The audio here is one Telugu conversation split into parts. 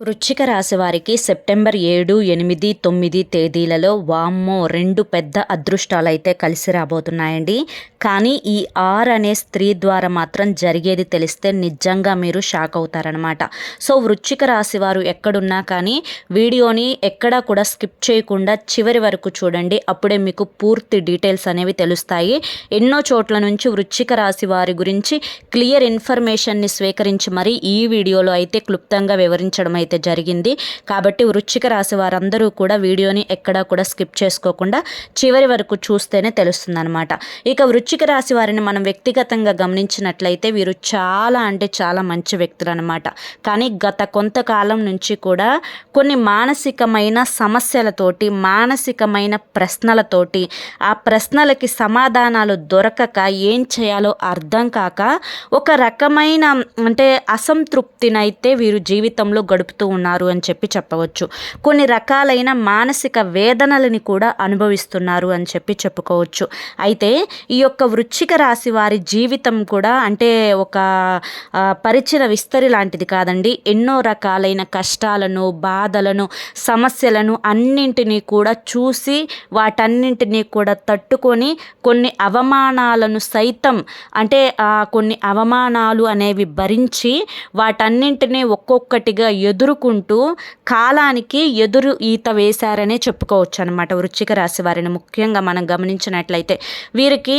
వృశ్చిక రాశి వారికి సెప్టెంబర్ ఏడు ఎనిమిది తొమ్మిది తేదీలలో వామ్మో రెండు పెద్ద అదృష్టాలైతే కలిసి రాబోతున్నాయండి. కానీ ఈ ఆర్ అనే స్త్రీ ద్వారా మాత్రం జరిగేది తెలిస్తే నిజంగా మీరు షాక్ అవుతారనమాట సో వృశ్చిక రాశి వారు ఎక్కడున్నా కానీ వీడియోని ఎక్కడా కూడా స్కిప్ చేయకుండా చివరి వరకు చూడండి. అప్పుడే మీకు పూర్తి డీటెయిల్స్ అనేవి తెలుస్తాయి. ఎన్నో చోట్ల నుంచి వృశ్చిక రాశి వారి గురించి క్లియర్ ఇన్ఫర్మేషన్ని స్వీకరించి మరి ఈ వీడియోలో అయితే క్లుప్తంగా వివరించడం అయితే జరిగింది. కాబట్టి వృశ్చిక రాశి వారందరూ కూడా వీడియోని ఎక్కడా కూడా స్కిప్ చేసుకోకుండా చివరి వరకు చూస్తేనే తెలుస్తుందన్నమాట. ఇక వృశ్చిక రాశి వారిని మనం వ్యక్తిగతంగా గమనించినట్లయితే వీరు చాలా అంటే చాలా మంచి వ్యక్తులు అనమాట కానీ గత కొంతకాలం నుంచి కూడా కొన్ని మానసికమైన సమస్యలతోటి మానసికమైన ప్రశ్నలతోటి ఆ ప్రశ్నలకి సమాధానాలు దొరకక ఏం చేయాలో అర్థం కాక ఒక రకమైన అంటే అసంతృప్తినైతే వీరు జీవితంలో గడుపుతూ ఉన్నారు అని చెప్పి చెప్పవచ్చు. కొన్ని రకాలైన మానసిక వేదనలని కూడా అనుభవిస్తున్నారు అని చెప్పి చెప్పుకోవచ్చు. అయితే ఈ యొక్క వృశ్చిక రాశి వారి జీవితం కూడా అంటే ఒక పరిచిన విస్తరి లాంటిది కాదండి. ఎన్నో రకాలైన కష్టాలను బాధలను సమస్యలను అన్నింటినీ కూడా చూసి వాటన్నింటినీ కూడా తట్టుకొని కొన్ని అవమానాలను సైతం అంటే కొన్ని అవమానాలు అనేవి భరించి వాటన్నింటినీ ఒక్కొక్కటిగా ఎదుర్కొంటూ కాలానికి ఎదురు ఈత వేశారనే చెప్పుకోవచ్చు అనమాట వృశ్చిక రాశి వారిని. ముఖ్యంగా మనం గమనించినట్లయితే వీరికి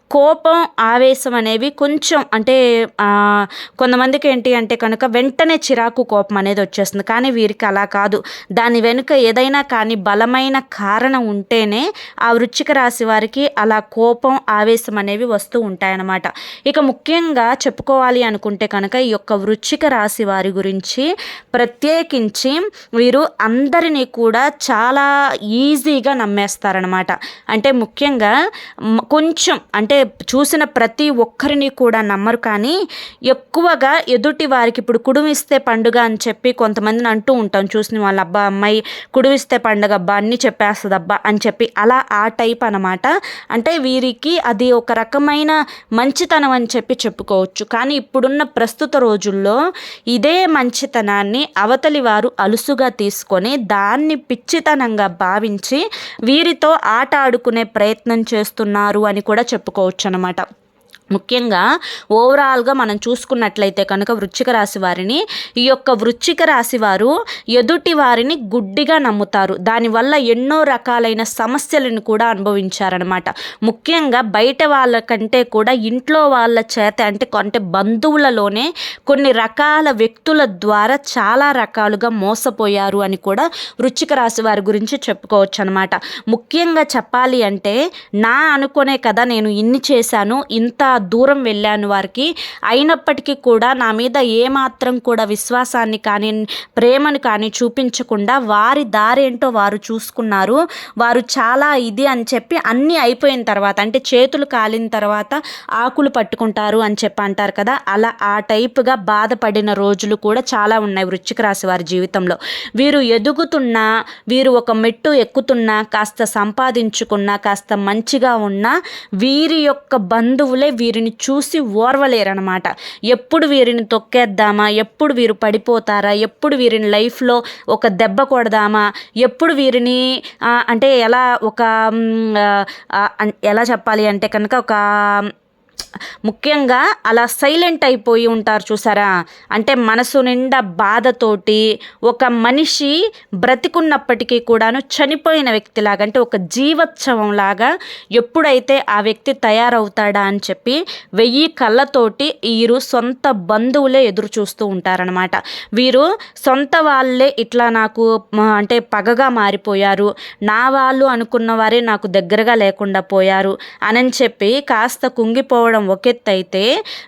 కోపం ఆవేశం అనేవి కొంచెం అంటే కొంతమందికి ఏంటి అంటే కనుక వెంటనే చిరాకు కోపం అనేది వచ్చేస్తుంది. కానీ వీరికి అలా కాదు. దాని వెనుక ఏదైనా కానీ బలమైన కారణం ఉంటేనే ఆ వృచ్చిక రాశి వారికి అలా కోపం ఆవేశం అనేవి వస్తూ ఉంటాయన్నమాట. ఇక ముఖ్యంగా చెప్పుకోవాలి అనుకుంటే కనుక ఈ యొక్క వృచ్చిక రాశి వారి గురించి ప్రత్యేకించి వీరు అందరినీ కూడా చాలా ఈజీగా నమ్మేస్తారనమాట అంటే ముఖ్యంగా కొంచెం అంటే చూసిన ప్రతి ఒక్కరిని కూడా నమ్మరు కానీ ఎక్కువగా ఎదుటి వారికి ఇప్పుడు కుడుమిస్తే పండుగ అని చెప్పి కొంతమందిని అంటూ ఉంటాం. చూసిన వాళ్ళ అబ్బా అమ్మాయి కుడుమిస్తే పండుగ అబ్బా అన్ని చెప్పేస్తుంది అబ్బా అని చెప్పి అలా ఆ టైప్ అనమాట అంటే వీరికి అది ఒక రకమైన మంచితనం అని చెప్పి చెప్పుకోవచ్చు. కానీ ఇప్పుడున్న ప్రస్తుత రోజుల్లో ఇదే మంచితనాన్ని అవతలి వారు అలుసుగా తీసుకొని దాన్ని పిచ్చితనంగా భావించి వీరితో ఆట ఆడుకునే ప్రయత్నం చేస్తున్నారు అని కూడా చెప్పుకోవచ్చు. అనమాట ముఖ్యంగా ఓవరాల్గా మనం చూసుకున్నట్లయితే కనుక వృచ్చిక రాశి వారిని ఈ యొక్క వృచ్చిక రాశి వారు ఎదుటి వారిని గుడ్డిగా నమ్ముతారు. దానివల్ల ఎన్నో రకాలైన సమస్యలను కూడా అనుభవించారనమాట ముఖ్యంగా బయట వాళ్ళకంటే కూడా ఇంట్లో వాళ్ళ చేత అంటే అంటే బంధువులలోనే కొన్ని రకాల వ్యక్తుల ద్వారా చాలా రకాలుగా మోసపోయారు అని కూడా వృచ్చిక రాశి వారి గురించి చెప్పుకోవచ్చు అనమాట ముఖ్యంగా చెప్పాలి అంటే నా అనుకునే కదా నేను ఇన్ని చేశాను ఇంత దూరం వెళ్ళాను వారికి. అయినప్పటికీ కూడా నా మీద ఏమాత్రం కూడా విశ్వాసాన్ని కానీ ప్రేమను కానీ చూపించకుండా వారి దారేంటో వారు చూసుకున్నారు. వారు చాలా ఇది అని చెప్పి అన్నీ అయిపోయిన తర్వాత అంటే చేతులు కాలిన తర్వాత ఆకులు పట్టుకుంటారు అని చెప్పి అంటారు కదా. అలా ఆ టైపుగా బాధపడిన రోజులు కూడా చాలా ఉన్నాయి వృశ్చిక రాశి వారి జీవితంలో. వీరు ఎదుగుతున్నా వీరు ఒక మెట్టు ఎక్కుతున్నా కాస్త సంపాదించుకున్నా కాస్త మంచిగా ఉన్నా వీరి యొక్క బంధువులే వీరు వీరిని చూసి ఓర్వలేరనమాట ఎప్పుడు వీరిని తొక్కేద్దామా? ఎప్పుడు వీరు పడిపోతారా? ఎప్పుడు వీరిని లైఫ్లో ఒక దెబ్బ కొడదామా? ఎప్పుడు వీరిని అంటే ఎలా ఒక ఎలా చెప్పాలి అంటే కనుక ఒక ముఖ్యంగా అలా సైలెంట్ అయిపోయి ఉంటారు చూసారా? అంటే మనసు నిండా బాధతోటి ఒక మనిషి బ్రతికున్నప్పటికీ కూడాను చనిపోయిన వ్యక్తిలాగా అంటే ఒక జీవోత్సవం లాగా ఎప్పుడైతే ఆ వ్యక్తి తయారవుతాడా అని చెప్పి వెయ్యి కళ్ళతోటి వీరు సొంత బంధువులే ఎదురు చూస్తూ ఉంటారనమాట వీరు సొంత వాళ్ళే ఇట్లా నాకు అంటే పగగా మారిపోయారు నా వాళ్ళు అనుకున్న వారే నాకు దగ్గరగా లేకుండా పోయారు అని చెప్పి కాస్త కుంగిపోవడం ఒక ఒకెత్తైతే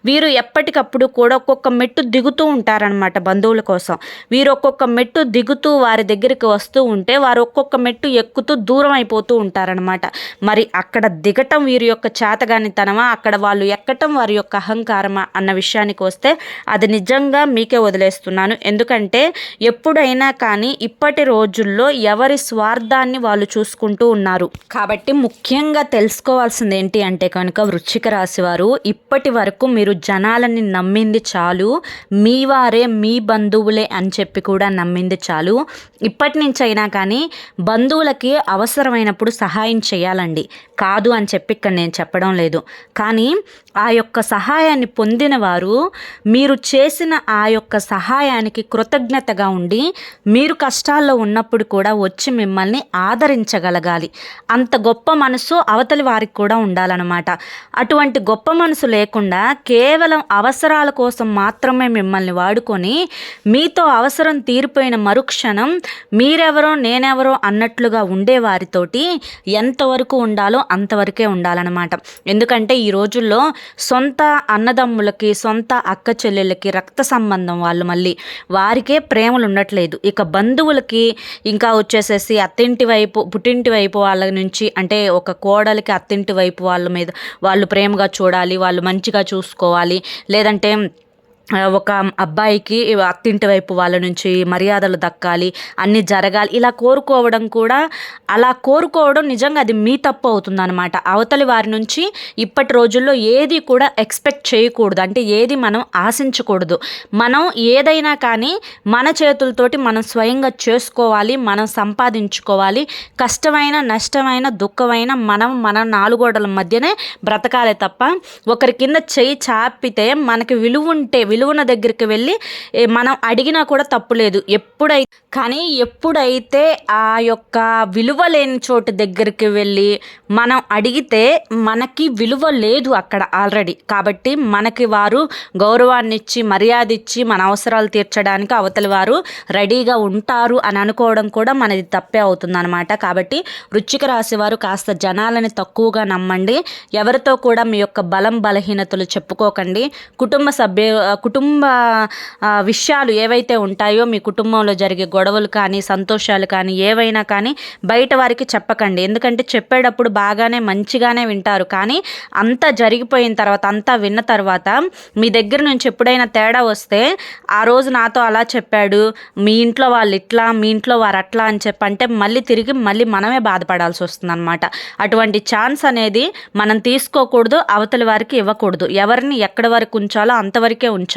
వీరు ఎప్పటికప్పుడు కూడా ఒక్కొక్క మెట్టు దిగుతూ ఉంటారనమాట బంధువుల కోసం. వీరు ఒక్కొక్క మెట్టు దిగుతూ వారి దగ్గరికి వస్తూ ఉంటే వారు ఒక్కొక్క మెట్టు ఎక్కుతూ దూరం అయిపోతూ ఉంటారనమాట మరి అక్కడ దిగటం వీరి యొక్క చేతగానితనమా? అక్కడ వాళ్ళు ఎక్కటం వారి యొక్క అహంకారమా? అన్న విషయానికి వస్తే అది నిజంగా మీకే వదిలేస్తున్నాను. ఎందుకంటే ఎప్పుడైనా కానీ ఇప్పటి రోజుల్లో ఎవరి స్వార్థాన్ని వాళ్ళు చూసుకుంటూ ఉన్నారు. కాబట్టి ముఖ్యంగా తెలుసుకోవాల్సింది ఏంటి అంటే కనుక వృశ్చిక రాశి వారు గారు ఇప్పటి వరకు మీరు జనాలని నమ్మింది చాలు. మీ వారే మీ బంధువులే అని చెప్పి కూడా నమ్మింది చాలు. ఇప్పటి నుంచైనా అయినా కానీ బంధువులకి అవసరమైనప్పుడు సహాయం చేయాలండి. కాదు అని చెప్పి ఇక్కడ నేను చెప్పడం లేదు. కానీ ఆ యొక్క సహాయాన్ని పొందిన వారు మీరు చేసిన ఆ యొక్క సహాయానికి కృతజ్ఞతగా ఉండి మీరు కష్టాల్లో ఉన్నప్పుడు కూడా వచ్చి మిమ్మల్ని ఆదరించగలగాలి. అంత గొప్ప మనసు అవతలి వారికి కూడా ఉండాలన్నమాట. అటువంటి గొప్ప మనసు లేకుండా కేవలం అవసరాల కోసం మాత్రమే మిమ్మల్ని వాడుకొని మీతో అవసరం తీరిపోయిన మరుక్షణం మీరెవరో నేనెవరో అన్నట్లుగా ఉండే వారితోటి ఎంతవరకు ఉండాలో అంతవరకే ఉండాలన్నమాట. ఎందుకంటే ఈ రోజుల్లో సొంత అన్నదమ్ములకి సొంత అక్క చెల్లెళ్ళకి రక్త సంబంధం వాళ్ళు మళ్ళీ వారికే ప్రేమలు ఉండట్లేదు. ఇక బంధువులకి ఇంకా వచ్చేసేసి అత్తింటి వైపు పుట్టింటి వైపు వాళ్ళ నుంచి అంటే ఒక కోడలికి అత్తింటి వైపు వాళ్ళ మీద వాళ్ళు ప్రేమగా చూడాలి వాళ్ళు మంచిగా చూసుకోవాలి. లేదంటే ఒక అబ్బాయికి అత్తింటి వైపు వాళ్ళ నుంచి మర్యాదలు దక్కాలి అన్నీ జరగాలి ఇలా కోరుకోవడం కూడా అలా కోరుకోవడం నిజంగా అది మీ తప్పు అవుతుందన్నమాట. అవతలి వారి నుంచి ఇప్పటి రోజుల్లో ఏది కూడా ఎక్స్పెక్ట్ చేయకూడదు. అంటే ఏది మనం ఆశించకూడదు. మనం ఏదైనా కానీ మన చేతులతోటి మనం స్వయంగా చేసుకోవాలి మనం సంపాదించుకోవాలి. కష్టమైన నష్టమైన దుఃఖమైన మనం మన నాలుగోడల మధ్యనే బ్రతకాలే తప్ప ఒకరి కింద చేయి చాపితే మనకి విలువ ఉంటే విలువన దగ్గరికి వెళ్ళి మనం అడిగినా కూడా తప్పు లేదు. ఎప్పుడైతే కానీ ఎప్పుడైతే ఆ యొక్క విలువ లేని చోటు దగ్గరికి వెళ్ళి మనం అడిగితే మనకి విలువ లేదు అక్కడ ఆల్రెడీ కాబట్టి మనకి వారు గౌరవాన్ని ఇచ్చి మర్యాద ఇచ్చి మన అవసరాలు తీర్చడానికి అవతలి వారు రెడీగా ఉంటారు అని అనుకోవడం కూడా మనది తప్పే అవుతుందన్నమాట. కాబట్టి వృచ్చిక రాశి వారు కాస్త జనాలని తక్కువగా నమ్మండి. ఎవరితో కూడా మీ యొక్క బలం బలహీనతలు చెప్పుకోకండి. కుటుంబ సభ్యు కుటుంబ విషయాలు ఏవైతే ఉంటాయో మీ కుటుంబంలో జరిగే గొడవలు కానీ సంతోషాలు కానీ ఏవైనా కానీ బయట వారికి చెప్పకండి. ఎందుకంటే చెప్పేటప్పుడు బాగానే మంచిగానే వింటారు. కానీ అంతా జరిగిపోయిన తర్వాత అంతా విన్న తర్వాత మీ దగ్గర నుంచి ఎప్పుడైనా తేడా వస్తే ఆ రోజు నాతో అలా చెప్పాడు మీ ఇంట్లో వాళ్ళు ఇట్లా మీ ఇంట్లో వారు అట్లా అని చెప్పి అంటే మళ్ళీ తిరిగి మళ్ళీ మనమే బాధపడాల్సి వస్తుంది అనమాట అటువంటి ఛాన్స్ అనేది మనం తీసుకోకూడదు అవతలి వారికి ఇవ్వకూడదు. ఎవరిని ఎక్కడి వరకు ఉంచాలో అంతవరకే ఉంచాలి.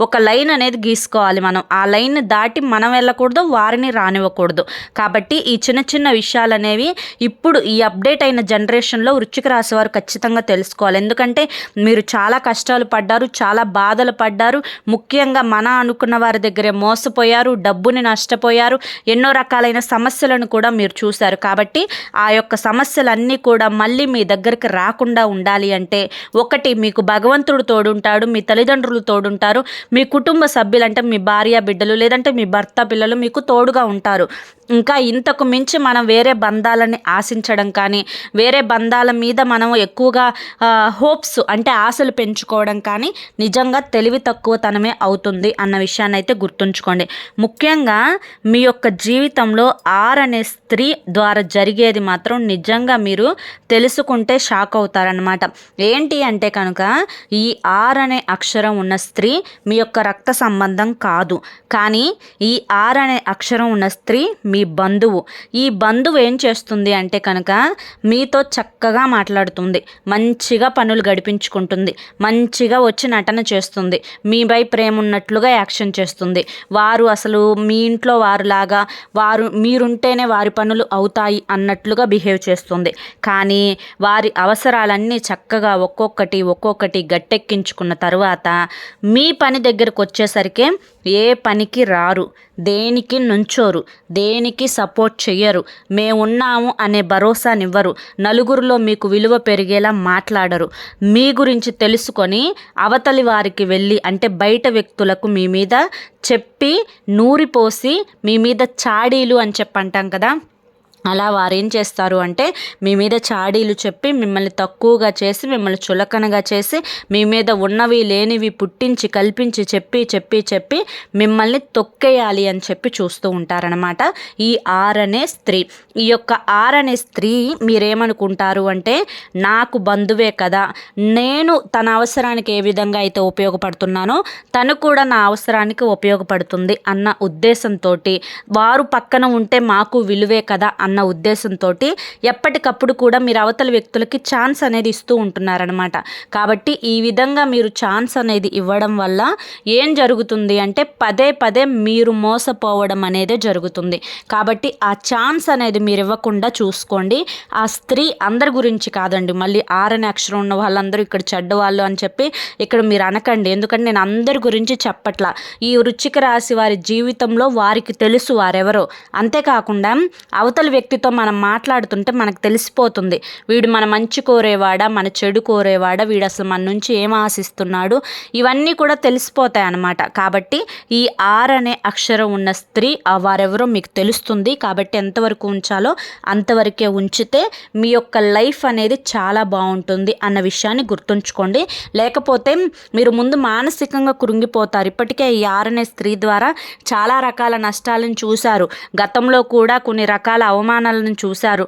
ఒక లైన్ అనేది గీసుకోవాలి మనం. ఆ లైన్ దాటి మనం వెళ్ళకూడదు వారిని రానివ్వకూడదు. కాబట్టి ఈ చిన్న చిన్న విషయాలు అనేవి ఇప్పుడు ఈ అప్డేట్ అయిన జనరేషన్లో వృచ్చిక రాశి వారు ఖచ్చితంగా తెలుసుకోవాలి. ఎందుకంటే మీరు చాలా కష్టాలు పడ్డారు చాలా బాధలు పడ్డారు. ముఖ్యంగా మన అనుకున్న వారి దగ్గరే మోసపోయారు డబ్బుని నష్టపోయారు ఎన్నో రకాలైన సమస్యలను కూడా మీరు చూశారు. కాబట్టి ఆ యొక్క సమస్యలన్నీ కూడా మళ్ళీ మీ దగ్గరికి రాకుండా ఉండాలి అంటే ఒకటి మీకు భగవంతుడు తోడుంటాడు మీ తల్లిదండ్రులు ఉంటారు. మీ కుటుంబ సభ్యులంటే మీ భార్య బిడ్డలు లేదంటే మీ భర్త పిల్లలు మీకు తోడుగా ఉంటారు. ఇంకా ఇంతకు మించి మనం వేరే బంధాలని ఆశించడం కానీ వేరే బంధాల మీద మనం ఎక్కువగా హోప్స్ అంటే ఆశలు పెంచుకోవడం కానీ నిజంగా తెలివి తక్కువతనమే అవుతుంది అన్న విషయాన్ని అయితే గుర్తుంచుకోండి. ముఖ్యంగా మీ యొక్క జీవితంలో ఆర్ అనే స్త్రీ ద్వారా జరిగేది మాత్రం నిజంగా మీరు తెలుసుకుంటే షాక్ అవుతారనమాట ఏంటి అంటే కనుక ఈ ఆర్ అనే అక్షరం ఉన్న స్త్రీ మీ యొక్క రక్త సంబంధం కాదు. కానీ ఈ ఆర్ అనే అక్షరం ఉన్న స్త్రీ మీ బంధువు. ఈ బంధువు ఏం చేస్తుంది అంటే కనుక మీతో చక్కగా మాట్లాడుతుంది. మంచిగా పనులు గడిపించుకుంటుంది. మంచిగా వచ్చి నటన చేస్తుంది. మీపై ప్రేమ ఉన్నట్లుగా యాక్షన్ చేస్తుంది. వారు అసలు మీ ఇంట్లో వారులాగా వారు మీరుంటేనే వారి పనులు అవుతాయి అన్నట్లుగా బిహేవ్ చేస్తుంది. కానీ వారి అవసరాలన్నీ చక్కగా ఒక్కొక్కటి ఒక్కొక్కటి గట్టెక్కించుకున్న తర్వాత మీ పని దగ్గరకు వచ్చేసరికి ఏ పనికి రారు. దేనికి నుంచోరు దేనికి సపోర్ట్ చెయ్యరు మేమున్నాము అనే భరోసానివ్వరు నలుగురిలో మీకు విలువ పెరిగేలా మాట్లాడరు. మీ గురించి తెలుసుకొని అవతలి వారికి వెళ్ళి అంటే బయట వ్యక్తులకు మీ మీద చెప్పి నూరిపోసి మీ మీద చాడీలు అని చెప్పంటాం కదా. అలా వారేం చేస్తారు అంటే మీ మీద చాడీలు చెప్పి మిమ్మల్ని తక్కువగా చేసి మిమ్మల్ని చులకనగా చేసి మీ మీద ఉన్నవి లేనివి పుట్టించి కల్పించి చెప్పి చెప్పి చెప్పి మిమ్మల్ని తొక్కేయాలి అని చెప్పి చూస్తూ ఉంటారనమాట ఈ ఆర్ అనే స్త్రీ. ఈ యొక్క ఆర్ అనే స్త్రీ మీరేమనుకుంటారు అంటే నాకు బంధువే కదా నేను తన అవసరానికి ఏ విధంగా అయితే ఉపయోగపడుతున్నానో తను కూడా నా అవసరానికి ఉపయోగపడుతుంది అన్న ఉద్దేశంతో వారు పక్కన ఉంటే మాకు విలువే కదా అన్న అన్న ఉద్దేశంతో ఎప్పటికప్పుడు కూడా మీరు అవతల వ్యక్తులకి ఛాన్స్ అనేది ఇస్తూ ఉంటున్నారనమాట కాబట్టి ఈ విధంగా మీరు ఛాన్స్ అనేది ఇవ్వడం వల్ల ఏం జరుగుతుంది అంటే పదే పదే మీరు మోసపోవడం అనేది జరుగుతుంది. కాబట్టి ఆ ఛాన్స్ అనేది మీరు ఇవ్వకుండా చూసుకోండి. ఆ స్త్రీ అందరి గురించి కాదండి. మళ్ళీ ఆరని అక్షరం ఉన్న వాళ్ళందరూ ఇక్కడ చెడ్డవాళ్ళు అని చెప్పి ఇక్కడ మీరు అనకండి. ఎందుకంటే నేను అందరి గురించి చెప్పట్లా. ఈ వృచ్చిక రాశి వారి జీవితంలో వారికి తెలుసు వారెవరో. అంతేకాకుండా అవతల వ్యక్తితో మనం మాట్లాడుతుంటే మనకు తెలిసిపోతుంది. వీడు మన మంచి కోరేవాడా మన చెడు కోరేవాడా వీడు అసలు మన నుంచి ఏం ఆశిస్తున్నాడు? ఇవన్నీ కూడా తెలిసిపోతాయి అన్నమాట. కాబట్టి ఈ ఆర్ అనే అక్షరం ఉన్న స్త్రీ వారెవరో మీకు తెలుస్తుంది. కాబట్టి ఎంతవరకు ఉంచాలో అంతవరకే ఉంచితే మీ యొక్క లైఫ్ అనేది చాలా బాగుంటుంది అన్న విషయాన్ని గుర్తుంచుకోండి. లేకపోతే మీరు ముందు మానసికంగా కృంగిపోతారు. ఇప్పటికే ఈ ఆర్ అనే స్త్రీ ద్వారా చాలా రకాల నష్టాలను చూశారు. గతంలో కూడా కొన్ని రకాల అవమానాలను చూశారు.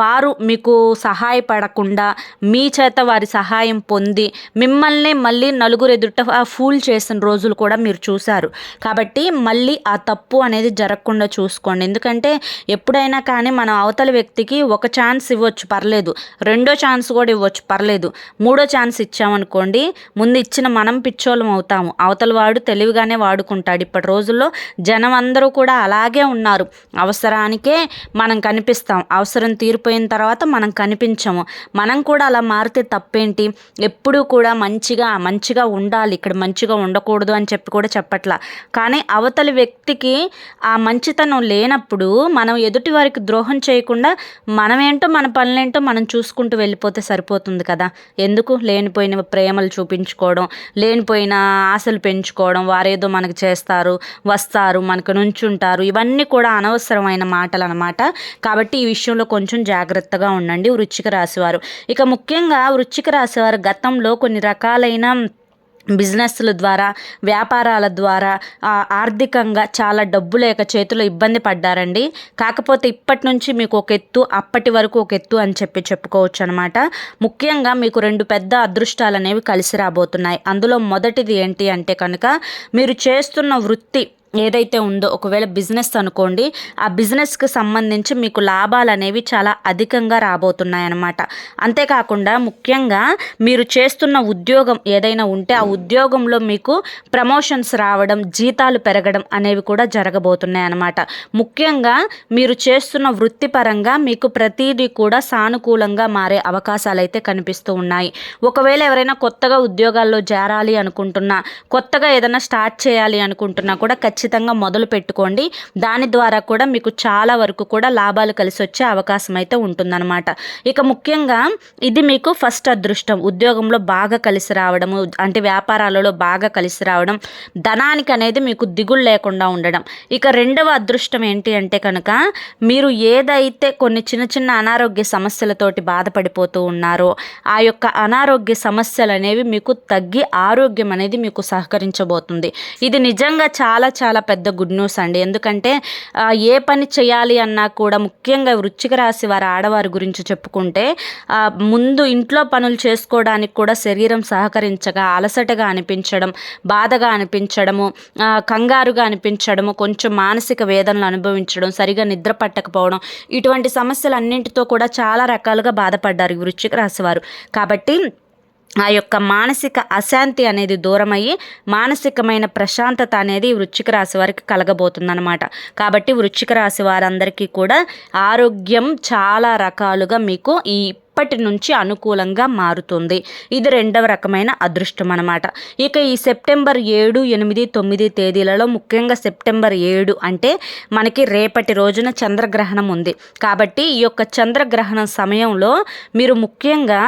వారు మీకు సహాయపడకుండా మీ చేత వారి సహాయం పొంది మిమ్మల్ని మళ్ళీ నలుగురు ఎదుట ఫూల్ చేసిన రోజులు కూడా మీరు చూశారు. కాబట్టి మళ్ళీ ఆ తప్పు అనేది జరగకుండా చూసుకోండి. ఎందుకంటే ఎప్పుడైనా కానీ మనం అవతల వ్యక్తికి ఒక ఛాన్స్ ఇవ్వచ్చు పర్లేదు. రెండో ఛాన్స్ కూడా ఇవ్వచ్చు పర్లేదు. మూడో ఛాన్స్ ఇచ్చామనుకోండి ముందు ఇచ్చిన మనం పిచ్చోళ్ళం అవుతాము. అవతల వాడు తెలివిగానే వాడుకుంటాడు. ఇప్పటి రోజుల్లో జనం అందరూ కూడా అలాగే ఉన్నారు. అవసరానికే మనం కనిపిస్తాం. అవసరం తీరిపోయిన తర్వాత మనం కనిపించము. మనం కూడా అలా మారితే తప్పేంటి? ఎప్పుడూ కూడా మంచిగా మంచిగా ఉండాలి. ఇక్కడ మంచిగా ఉండకూడదు అని చెప్పి కూడా చెప్పట్లా. కానీ అవతలి వ్యక్తికి ఆ మంచితనం లేనప్పుడు మనం ఎదుటి వారికి ద్రోహం చేయకుండా మనమేంటో మన పనులేంటో మనం చూసుకుంటూ వెళ్ళిపోతే సరిపోతుంది కదా. ఎందుకు? లేనిపోయిన ప్రేమలు చూపించుకోవడం లేనిపోయిన ఆశలు పెంచుకోవడం వారేదో మనకు చేస్తారు వస్తారు మనకు నుంచుంటారు. ఇవన్నీ కూడా అనవసరమైన మాటలు అనమాట కాబట్టి ఈ విషయంలో కొంచెం జాగ్రత్తగా ఉండండి వృచ్చిక రాశివారు. ఇక ముఖ్యంగా వృచ్చిక రాశివారు గతంలో కొన్ని రకాలైన బిజినెస్ల ద్వారా వ్యాపారాల ద్వారా ఆర్థికంగా చాలా డబ్బు లేక చేతిలో ఇబ్బంది పడ్డారండి. కాకపోతే ఇప్పటి నుంచి మీకు ఒక ఎత్తు అప్పటి వరకు ఒక ఎత్తు అని చెప్పి చెప్పుకోవచ్చు అనమాట ముఖ్యంగా మీకు రెండు పెద్ద అదృష్టాలు అనేవి కలిసి రాబోతున్నాయి. అందులో మొదటిది ఏంటి అంటే కనుక మీరు చేస్తున్న వృత్తి ఏదైతే ఉందో ఒకవేళ బిజినెస్ అనుకోండి ఆ బిజినెస్కి సంబంధించి మీకు లాభాలు అనేవి చాలా అధికంగా రాబోతున్నాయన్నమాట. అంతేకాకుండా ముఖ్యంగా మీరు చేస్తున్న ఉద్యోగం ఏదైనా ఉంటే ఆ ఉద్యోగంలో మీకు ప్రమోషన్స్ రావడం జీతాలు పెరగడం అనేవి కూడా జరగబోతున్నాయి అన్నమాట ముఖ్యంగా మీరు చేస్తున్న వృత్తిపరంగా మీకు ప్రతిదీ కూడా సానుకూలంగా మారే అవకాశాలు అయితే కనిపిస్తూ ఉన్నాయి. ఒకవేళ ఎవరైనా కొత్తగా ఉద్యోగాల్లో చేరాలి అనుకుంటున్నా కొత్తగా ఏదైనా స్టార్ట్ చేయాలి అనుకుంటున్నా కూడా ఖచ్చితంగా ఖచ్చితంగా మొదలు పెట్టుకోండి. దాని ద్వారా కూడా మీకు చాలా వరకు కూడా లాభాలు కలిసి వచ్చే అవకాశం అయితే ఉంటుందన్నమాట. ఇక ముఖ్యంగా ఇది మీకు ఫస్ట్ అదృష్టం. ఉద్యోగంలో బాగా కలిసి రావడము అంటే వ్యాపారాలలో బాగా కలిసి రావడం ధనానికి అనేది మీకు దిగులు లేకుండా ఉండడం. ఇక రెండవ అదృష్టం ఏంటి అంటే కనుక మీరు ఏదైతే కొన్ని చిన్న చిన్న అనారోగ్య సమస్యలతోటి బాధపడిపోతూ ఉన్నారో ఆ యొక్క అనారోగ్య సమస్యలు అనేవి మీకు తగ్గి ఆరోగ్యం అనేది మీకు సహకరించబోతుంది. ఇది నిజంగా చాలా చాలా చాలా పెద్ద గుడ్ న్యూస్ అండి. ఎందుకంటే ఏ పని చేయాలి అన్నా కూడా ముఖ్యంగా వృచ్చిక రాశి వారి ఆడవారి గురించి చెప్పుకుంటే ముందు ఇంట్లో పనులు చేసుకోవడానికి కూడా శరీరం సహకరించగా అలసటగా అనిపించడం బాధగా అనిపించడము కంగారుగా అనిపించడము కొంచెం మానసిక వేదనలు అనుభవించడం సరిగా నిద్ర పట్టకపోవడం ఇటువంటి సమస్యలన్నింటితో కూడా చాలా రకాలుగా బాధపడ్డారు వృశ్చిక రాశి వారు. కాబట్టి ఆ యొక్క మానసిక అశాంతి అనేది దూరమయ్యి మానసికమైన ప్రశాంతత అనేది వృచ్చిక రాశి వారికి కలగబోతుందన్నమాట. కాబట్టి వృచ్చిక రాశి వారందరికీ కూడా ఆరోగ్యం చాలా రకాలుగా మీకు ఈ ఇప్పటి నుంచి అనుకూలంగా మారుతుంది. ఇది రెండవ రకమైన అదృష్టం అనమాట ఇక ఈ సెప్టెంబర్ ఏడు ఎనిమిది తొమ్మిది తేదీలలో ముఖ్యంగా సెప్టెంబర్ ఏడు అంటే మనకి రేపటి రోజున చంద్రగ్రహణం ఉంది. కాబట్టి ఈ యొక్క చంద్రగ్రహణం సమయంలో మీరు ముఖ్యంగా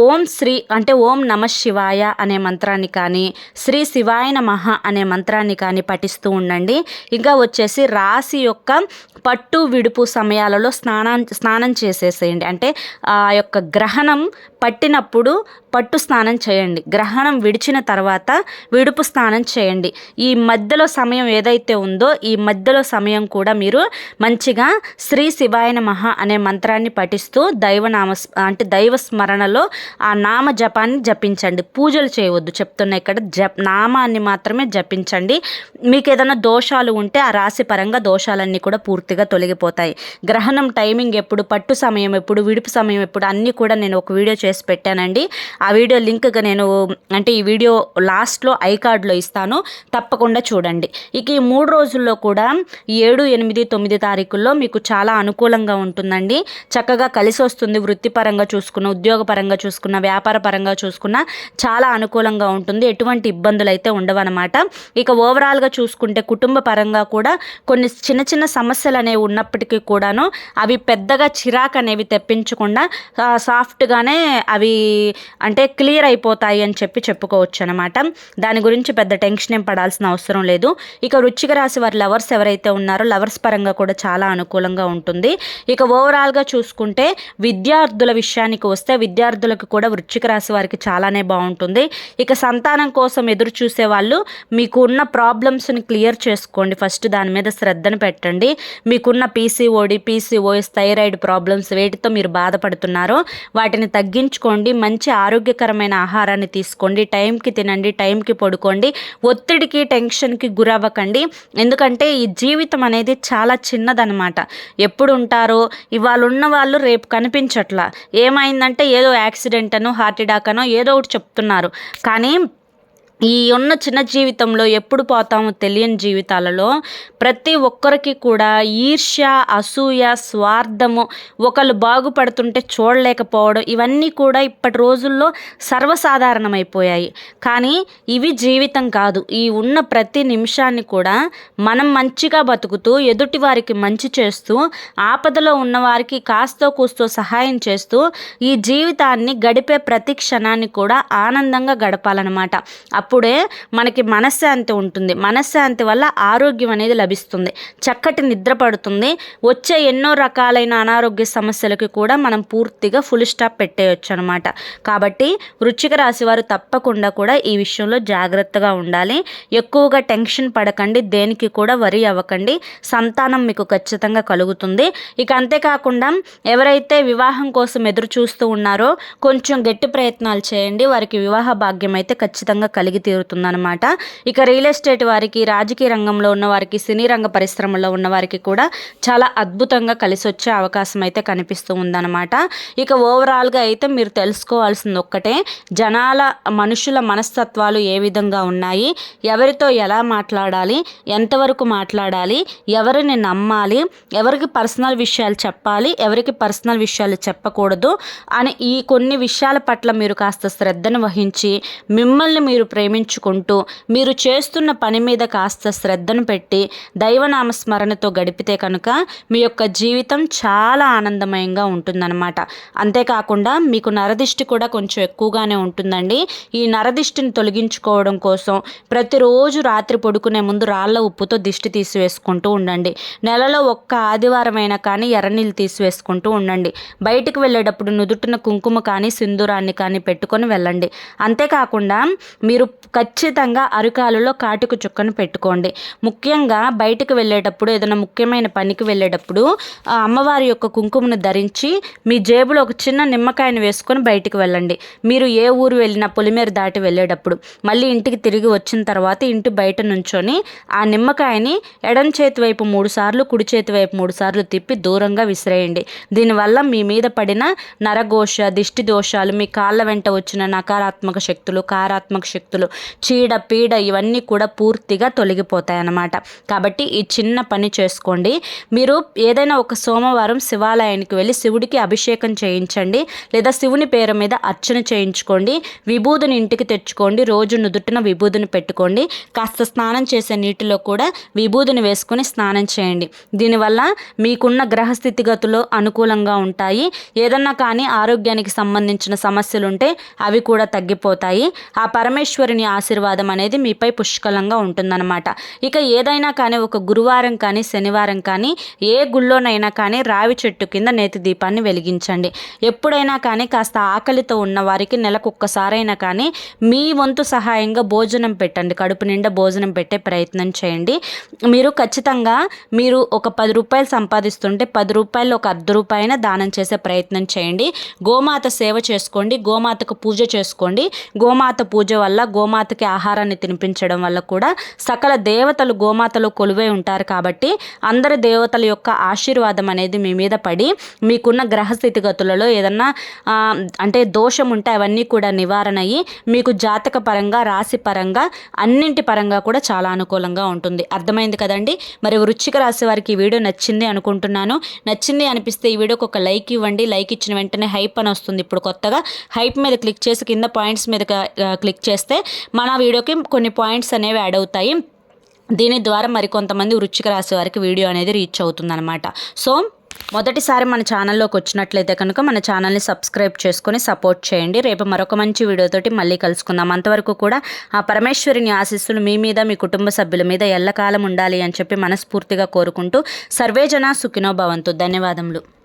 ఓం శ్రీ అంటే ఓం నమ శివాయ అనే మంత్రాన్ని కానీ శ్రీ శివాయ నమః అనే మంత్రాన్ని కానీ పఠిస్తూ ఉండండి. ఇంకా వచ్చేసి రాశి యొక్క పట్టు విడుపు సమయాలలో స్నానం స్నానం చేసేసేయండి. అంటే ఆ యొక్క గ్రహణం పట్టినప్పుడు పట్టు స్నానం చేయండి. గ్రహణం విడిచిన తర్వాత విడుపు స్నానం చేయండి. ఈ మధ్యలో సమయం ఏదైతే ఉందో ఈ మధ్యలో సమయం కూడా మీరు మంచిగా శ్రీ శివాయ మహా అనే మంత్రాన్ని పఠిస్తూ దైవనామ అంటే దైవ స్మరణలో ఆ నామ జపాన్ని జపించండి. పూజలు చేయవద్దు. చెప్తున్నా ఇక్కడ జప్ నామాన్ని మాత్రమే జపించండి. మీకు ఏదైనా దోషాలు ఉంటే ఆ రాశి పరంగా దోషాలన్నీ కూడా పూర్తిగా తొలగిపోతాయి. గ్రహణం టైమింగ్ ఎప్పుడు పట్టు సమయం ఎప్పుడు విడుపు సమయం ఎప్పుడు అన్నీ కూడా నేను ఒక వీడియో చేసి పెట్టానండి. ఆ వీడియో లింక్గా నేను అంటే ఈ వీడియో లాస్ట్లో ఐ కార్డులో ఇస్తాను. తప్పకుండా చూడండి. ఇక ఈ మూడు రోజుల్లో కూడా ఏడు ఎనిమిది తొమ్మిది తారీఖుల్లో మీకు చాలా అనుకూలంగా ఉంటుందండి. చక్కగా కలిసి వస్తుంది వృత్తిపరంగా చూసుకున్న ఉద్యోగపరంగా చూసుకున్న వ్యాపార పరంగా చూసుకున్న చాలా అనుకూలంగా ఉంటుంది. ఎటువంటి ఇబ్బందులు అయితే ఉండవన్నమాట. ఇక ఓవరాల్గా చూసుకుంటే కుటుంబ పరంగా కూడా కొన్ని చిన్న చిన్న సమస్యలు అనేవి ఉన్నప్పటికీ కూడాను అవి పెద్దగా చిరాకు అనేవి తెప్పించకుండా సాఫ్ట్గానే అవి అంటే క్లియర్ అయిపోతాయి అని చెప్పి చెప్పుకోవచ్చు అనమాట దాని గురించి పెద్ద టెన్షన్ ఏం పడాల్సిన అవసరం లేదు. ఇక రుచిక రాశి వారి లవర్స్ ఎవరైతే ఉన్నారో లవర్స్ పరంగా కూడా చాలా అనుకూలంగా ఉంటుంది. ఇక ఓవరాల్గా చూసుకుంటే విద్యార్థుల విషయానికి వస్తే విద్యార్థులకు కూడా వృచ్చిక రాశి వారికి చాలానే బాగుంటుంది. ఇక సంతానం కోసం ఎదురు చూసే వాళ్ళు మీకు ఉన్న ప్రాబ్లమ్స్ని క్లియర్ చేసుకోండి. ఫస్ట్ దాని మీద శ్రద్ధను పెట్టండి. మీకున్న పీసీఓడి పీసీఓఎస్ థైరాయిడ్ ప్రాబ్లమ్స్ వేటితో మీరు బాధపడుతున్నారో. వాటిని తగ్గించుకోండి మంచి ఆరోగ్యకరమైన ఆహారాన్ని తీసుకోండి టైంకి తినండి టైంకి పడుకోండి ఒత్తిడికి టెన్షన్కి గురవ్వకండి. ఎందుకంటే ఈ జీవితం అనేది చాలా చిన్నదనమాట ఎప్పుడు ఉంటారో ఇవాళ ఉన్న వాళ్ళు రేపు కనిపించట్లా. ఏమైందంటే ఏదో యాక్సిడెంట్ అనో హార్ట్ అటాక్ అనో ఏదో ఒకటి చెప్తున్నారు. కానీ ఈ ఉన్న చిన్న జీవితంలో ఎప్పుడు పోతామో తెలియని జీవితాలలో ప్రతి ఒక్కరికి కూడా ఈర్ష్య అసూయ స్వార్థము ఒకళ్ళు బాగుపడుతుంటే చూడలేకపోవడం ఇవన్నీ కూడా ఇప్పటి రోజుల్లో సర్వసాధారణమైపోయాయి. కానీ ఇవి జీవితం కాదు. ఈ ఉన్న ప్రతి నిమిషాన్ని కూడా మనం మంచిగా బతుకుతూ ఎదుటి వారికి మంచి చేస్తూ ఆపదలో ఉన్న వారికి కాస్తో కూస్తో సహాయం చేస్తూ ఈ జీవితాన్ని గడిపే ప్రతి క్షణాన్ని కూడా ఆనందంగా గడపాలన్నమాట. అప్పుడే మనకి మనశ్శాంతి ఉంటుంది. మనశ్శాంతి వల్ల ఆరోగ్యం అనేది లభిస్తుంది. చక్కటి నిద్ర పడుతుంది. వచ్చే ఎన్నో రకాలైన అనారోగ్య సమస్యలకి కూడా మనం పూర్తిగా ఫుల్ స్టాప్ పెట్టేయచ్చు అనమాట కాబట్టి వృచ్చిక రాశి వారు తప్పకుండా కూడా ఈ విషయంలో జాగ్రత్తగా ఉండాలి. ఎక్కువగా టెన్షన్ పడకండి. దేనికి కూడా వరి అవ్వకండి. సంతానం మీకు ఖచ్చితంగా కలుగుతుంది. ఇక అంతేకాకుండా ఎవరైతే వివాహం కోసం ఎదురు చూస్తూ ఉన్నారో కొంచెం గట్టి ప్రయత్నాలు చేయండి. వారికి వివాహ భాగ్యం అయితే ఖచ్చితంగా కలిగి తీరుతుందన్నమాట ఇక రియల్ ఎస్టేట్ వారికి రాజకీయ రంగంలో ఉన్న వారికి సినీ రంగ పరిశ్రమలో ఉన్న వారికి కూడా చాలా అద్భుతంగా కలిసి వచ్చే అవకాశం అయితే కనిపిస్తూ ఉందన్నమాట. ఇక ఓవరాల్గా అయితే మీరు తెలుసుకోవాల్సింది ఒక్కటే జనాల మనుషుల మనస్తత్వాలు ఏ విధంగా ఉన్నాయి ఎవరితో ఎలా మాట్లాడాలి ఎంతవరకు మాట్లాడాలి ఎవరిని నమ్మాలి ఎవరికి పర్సనల్ విషయాలు చెప్పాలి ఎవరికి పర్సనల్ విషయాలు చెప్పకూడదు అని ఈ కొన్ని విషయాల పట్ల మీరు కాస్త శ్రద్ధను వహించి మిమ్మల్ని మీరు ప్రేమించుకుంటూ మీరు చేస్తున్న పని మీద కాస్త శ్రద్ధను పెట్టి దైవనామస్మరణతో గడిపితే కనుక మీ యొక్క జీవితం చాలా ఆనందమయంగా ఉంటుందన్నమాట. అంతేకాకుండా మీకు నరదిష్టి కూడా కొంచెం ఎక్కువగానే ఉంటుందండి. ఈ నరదిష్టిని తొలగించుకోవడం కోసం ప్రతిరోజు రాత్రి పడుకునే ముందు రాళ్ళ ఉప్పుతో దిష్టి తీసివేసుకుంటూ ఉండండి. నెలలో ఒక్క ఆదివారం అయినా కానీ ఎర్రనీళ్ళు తీసివేసుకుంటూ ఉండండి. బయటికి వెళ్ళేటప్పుడు నుదుటిన కుంకుమ కానీ సింధూరాన్ని కానీ పెట్టుకొని వెళ్ళండి. అంతేకాకుండా మీరు ఖచ్చితంగా అరికాలలో కాటుకు చుక్కను పెట్టుకోండి. ముఖ్యంగా బయటకు వెళ్ళేటప్పుడు ఏదైనా ముఖ్యమైన పనికి వెళ్ళేటప్పుడు ఆ అమ్మవారి యొక్క కుంకుమను ధరించి మీ జేబులో ఒక చిన్న నిమ్మకాయను వేసుకొని బయటికి వెళ్ళండి. మీరు ఏ ఊరు వెళ్ళినా పొలిమేర దాటి వెళ్ళేటప్పుడు మళ్ళీ ఇంటికి తిరిగి వచ్చిన తర్వాత ఇంటి బయట నుంచొని ఆ నిమ్మకాయని ఎడం చేతి వైపు మూడు సార్లు కుడి చేతి వైపు మూడు సార్లు తిప్పి దూరంగా విసిరేయండి. దీనివల్ల మీ మీద పడిన నరఘోష దిష్టి దోషాలు మీ కాళ్ళ వెంట వచ్చిన నకారాత్మక శక్తులు కారాత్మక శక్తులు చీడ పీడ ఇవన్నీ కూడా పూర్తిగా తొలగిపోతాయి అన్నమాట కాబట్టి ఈ చిన్న పని చేసుకోండి. మీరు ఏదైనా ఒక సోమవారం శివాలయానికి వెళ్ళి శివుడికి అభిషేకం చేయించండి. లేదా శివుని పేరు మీద అర్చన చేయించుకోండి. విభూదిని ఇంటికి తెచ్చుకోండి. రోజు నుదుటిన విభూదిని పెట్టుకోండి. కాస్త స్నానం చేసే నీటిలో కూడా విభూదిని వేసుకొని స్నానం చేయండి. దీనివల్ల మీకున్న గ్రహ స్థితిగతులు అనుకూలంగా ఉంటాయి. ఏదన్నా కానీ ఆరోగ్యానికి సంబంధించిన సమస్యలు ఉంటే అవి కూడా తగ్గిపోతాయి. ఆ పరమేశ్వరి పరమేశ్వరుని ఆశీర్వాదం అనేది మీపై పుష్కలంగా ఉంటుందన్నమాట. ఇక ఏదైనా కానీ ఒక గురువారం కానీ శనివారం కానీ ఏ గుళ్ళోనైనా కానీ రావి చెట్టు కింద నేతి దీపాన్ని వెలిగించండి. ఎప్పుడైనా కానీ కాస్త ఆకలితో ఉన్న వారికి నెలకు ఒక్కసారైనా కానీ మీ వంతు సహాయంగా భోజనం పెట్టండి. కడుపు నిండా భోజనం పెట్టే ప్రయత్నం చేయండి. మీరు ఖచ్చితంగా మీరు ఒక పది రూపాయలు సంపాదిస్తుంటే పది రూపాయలు ఒక అర్ధ రూపాయన దానం చేసే ప్రయత్నం చేయండి. గోమాత సేవ చేసుకోండి. గోమాతకు పూజ చేసుకోండి. గోమాత పూజ వల్ల గోమాతకి ఆహారాన్ని తినిపించడం వల్ల కూడా సకల దేవతలు గోమాతలో కొలువై ఉంటారు కాబట్టి అందరి దేవతల యొక్క ఆశీర్వాదం అనేది మీ మీద పడి మీకున్న గ్రహ స్థితిగతులలో ఏదన్నా అంటే దోషం ఉంటే అవన్నీ కూడా నివారణ అయ్యి మీకు జాతక పరంగా రాశి పరంగా అన్నింటి పరంగా కూడా చాలా అనుకూలంగా ఉంటుంది. అర్థమైంది కదండి? మరి వృచ్చిక రాశి వారికి ఈ వీడియో నచ్చింది అనుకుంటున్నాను. నచ్చింది అనిపిస్తే ఈ వీడియోకి ఒక లైక్ ఇవ్వండి. లైక్ ఇచ్చిన వెంటనే హైప్ అని వస్తుంది. ఇప్పుడు కొత్తగా హైప్ మీద క్లిక్ చేసి కింద పాయింట్స్ మీద క్లిక్ చేస్తే మన వీడియోకి కొన్ని పాయింట్స్ అనేవి యాడ్ అవుతాయి. దీని ద్వారా మరికొంతమంది వృచ్చిక రాశి వారికి వీడియో అనేది రీచ్ అవుతుందన్నమాట. సో మొదటిసారి మన ఛానల్లోకి వచ్చినట్లయితే కనుక మన ఛానల్ని సబ్స్క్రైబ్ చేసుకొని సపోర్ట్ చేయండి. రేపు మరొక మంచి వీడియోతోటి మళ్ళీ కలుసుకుందాం. అంతవరకు కూడా ఆ పరమేశ్వరిని ఆశీస్సులు మీ మీద మీ కుటుంబ సభ్యుల మీద ఎల్లకాలం ఉండాలి అని చెప్పి మనస్ఫూర్తిగా కోరుకుంటూ సర్వేజన సుఖినో భవంతు. ధన్యవాదములు.